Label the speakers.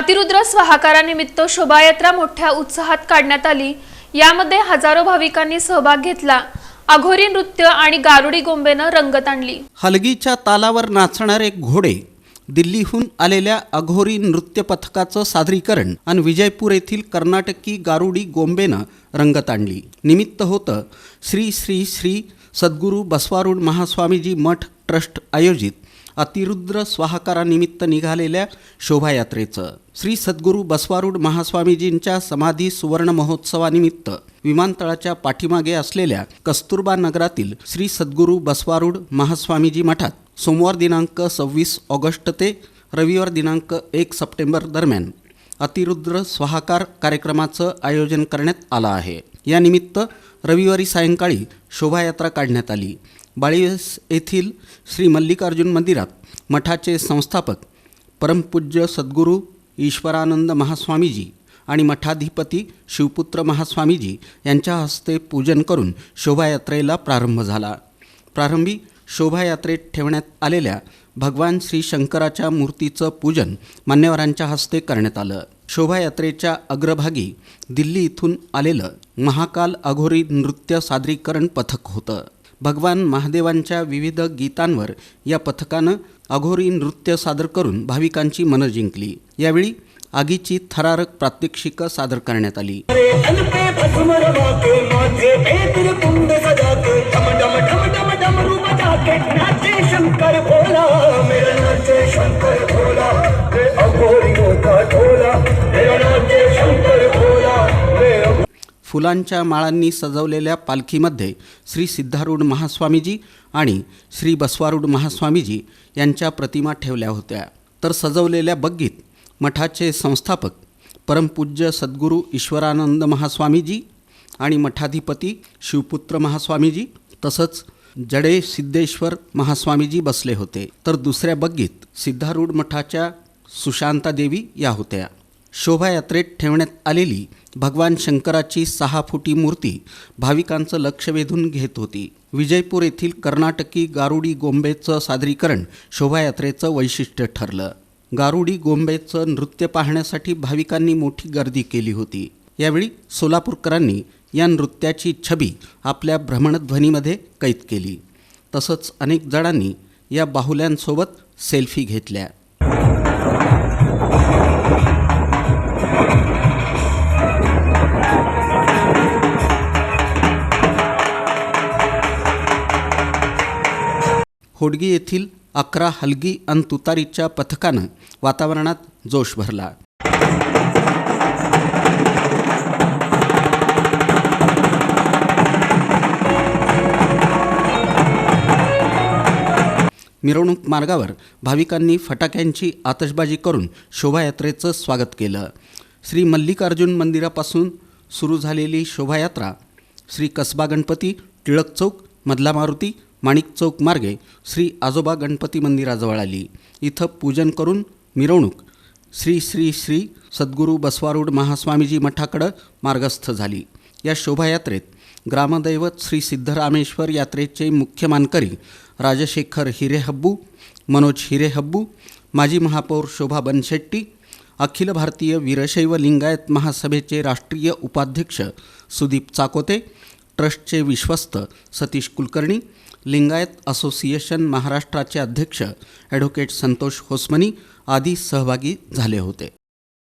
Speaker 1: अतिरुद्र स्वाहाकारानिमित्त शोभायात्रा मोठ्या उत्साहात काढण्यात आली. यामध्ये हजारो भाविकांनी सहभाग घेतला. अघोरी नृत्य आणि गारुडी गोंबेनं रंगत आणली.
Speaker 2: हलगीच्या तालावर नाचणारे घोडे दिल्लीहून आलेल्या अघोरी नृत्य पथकाचं सादरीकरण आणि विजयपूर येथील कर्नाटकी गारुडी गोंबेनं रंगत आणली. निमित्त होतं श्री श्री श्री सद्गुरू बसवारूढ महास्वामीजी मठ ट्रस्ट आयोजित अतिरुद्र स्वाहाकारानिमित्त निघालेल्या शोभायात्रेचं. श्री सद्गुरू बसवारूढ महास्वामीजींच्या समाधी सुवर्ण महोत्सवानिमित्त विमानतळाच्या पाठीमागे असलेल्या कस्तुरबा नगरातील श्री सद्गुरू बसवारूढ महास्वामीजी मठात सोमवार दिनांक सव्वीस ऑगस्ट ते रविवार दिनांक एक सप्टेंबर दरम्यान अतिरुद्र स्वाहाकार कार्यक्रमाचं आयोजन करण्यात आलं आहे. यानिमित्त रविवारी सायंकाळी शोभायात्रा काढण्यात आली. बाळीवेस येथील श्री मल्लिकार्जुन मंदिरात मठाचे संस्थापक परमपूज्य सद्गुरू ईश्वरानंद महास्वामीजी आणि मठाधिपती शिवपुत्र महास्वामीजी यांच्या हस्ते पूजन करून शोभायात्रेला प्रारंभ झाला. प्रारंभी शोभायात्रेत ठेवण्यात आलेल्या भगवान श्री शंकराच्या मूर्तीचं पूजन मान्यवरांच्या हस्ते करण्यात आलं. शोभायात्रेच्या अग्रभागी दिल्ली इथून आलेलं महाकाल अघोरी नृत्य सादरीकरण पथक होतं. भगवान महादेवांच्या विविध गीतांवर या पथकानं अघोरी नृत्य सादर करून भाविकांची मनं जिंकली. यावेळी आगीची थरारक प्रात्यक्षिकं सादर करण्यात आली. फुलांच्या माळांनी सजवलेल्या पालखीमध्ये श्री सिद्धारूढ महास्वामीजी आणि श्री बसवारूढ महास्वामीजी यांच्या प्रतिमा ठेवल्या होत्या. तर सजवलेल्या बग्गीत मठाचे संस्थापक परमपूज्य सद्गुरू ईश्वरानंद महास्वामीजी आणि मठाधिपती शिवपुत्र महास्वामीजी तसंच जडे सिद्धेश्वर महास्वामीजी बसले होते. तर दुसऱ्या बग्गीत सिद्धारूढ मठाच्या सुशांता देवी या होत्या. शोभायात्रेत ठेवण्यात आलेली भगवान शंकराची सहा फुटी मूर्ती भाविकांचं लक्ष वेधून घेत होती. विजयपूर येथील कर्नाटकी गारुडी गोंबेचं सादरीकरण शोभायात्रेचं वैशिष्ट्य ठरलं. गारुडी गोंबेचं नृत्य पाहण्यासाठी भाविकांनी मोठी गर्दी केली होती. यावेळी सोलापूरकरांनी या नृत्याची छबी आपल्या भ्रमणध्वनीमध्ये कैद केली. तसंच अनेक जणांनी या बाहुल्यांसोबत सेल्फी घेतल्या. होडगी येथील अकरा हलगी अन तुतारीच्या पथकानं वातावरणात जोश भरला. मिरवणूक मार्गावर भाविकांनी फटाक्यांची आतषबाजी करून शोभायात्रेचं स्वागत केलं. श्री मल्लिकार्जुन मंदिरापासून सुरू झालेली शोभायात्रा श्री कसबा गणपती टिळक चौक मधला मारुती माणिक चौक मार्गे श्री आजोबा गणपती मंदिराजवळ आली. इथं पूजन करून मिरवणूक. श्री श्री श्री सद्गुरू बसवारूढ महास्वामीजी मठाकडं मार्गस्थ झाली. या शोभायात्रेत ग्रामदैवत श्री सिद्धरामेश्वर यात्रेचे मुख्य मानकरी राजशेखर हिरेहब्बू मनोज हिरेहब्बू माजी महापौर शोभा बनशेट्टी अखिल भारतीय वीरशैव लिंगायत महासभेचे राष्ट्रीय उपाध्यक्ष सुदीप चाकोते ट्रस्टचे विश्वस्त सतीश कुलकर्णी लिंगायत असोसिएशन महाराष्ट्राचे अध्यक्ष ॲडव्होकेट संतोष होसमनी आदी सहभागी झाले होते.